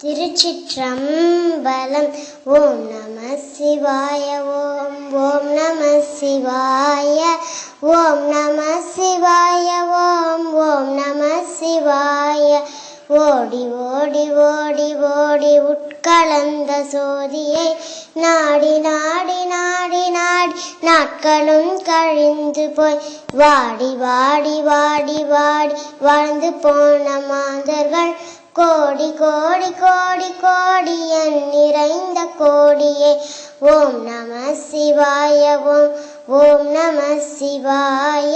திருச்சிற்றம்பலம். ஓம் நம சிவாய ஓம் ஓம் நம சிவாய ஓம் நம சிவாய ஓம் ஓம் நம சிவாய. ஓடி ஓடி ஓடி ஓடி உட்கலந்த சோதியை நாடி நாடி நாடி நாடி நாட்களும் கழிந்து போய் வாடி வாடி வாடி வாடி வாழ்ந்து போன மாந்தர்கள் கோடி கோடி கோடி கோடி என் நிறைந்த கோடியே. ஓம் நம சிவாய ஓம் ஓம் நம சிவாய.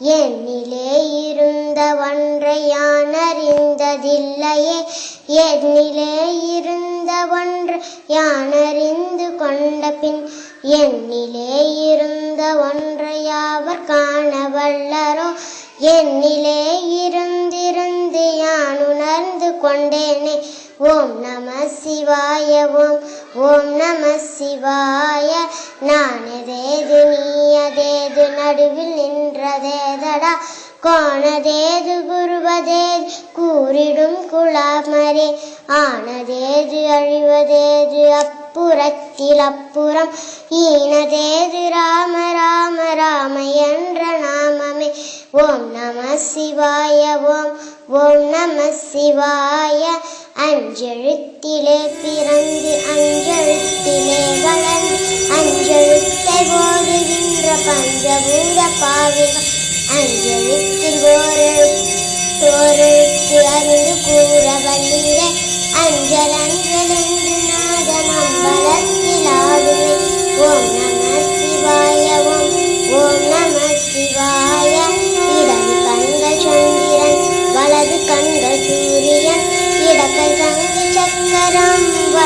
என்னிலே இருந்த ஒன்றை யான் அறிந்ததில்லையே என்னிலே இருந்த ஒன்று யான் அறிந்து கொண்ட பின் என்னிலே இருந்த ஒன்றையாவர் காண வல்லரோ? என்னிலே இருந்திருந்து யான் உணர்ந்து கொண்டேனே? ஓம் நம சிவாய ஓம் ஓம் நம சிவாய. நான் எதேது நீ அதேது நடுவில் நின்றதேதடா? கோணதேது குருவதேது கூறிடும் குலாமரே ஆனதேது அழிவதேது அப்புறத்தில் அப்புறம் ஈனதேது ராம ராம ராம என்ற நாமமே. ஓம் நம சிவாய ஓம் ஓம் நம சிவாய. அஞ்செழுத்திலே பிறந்து அஞ்செழுத்திலே வளர்ந்து அஞ்செழுத்தை போதுகின்ற பஞ்சபூத பாவிகள். அஞ்செழுத்தில் ஓரெழுத்து ஓரெழுத்து அறிந்து கூற வல்லீரே. அஞ்சல்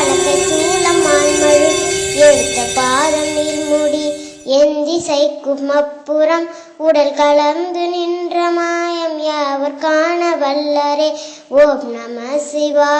காலத்தை வலக்கை சூலம் எடுத்த பாதம் நீர்முடி என் திசைக்கும் அப்புறம் உடல் கலந்து நின்ற மாயம் யாவர் காண வல்லரே. ஓம் நம சிவாய்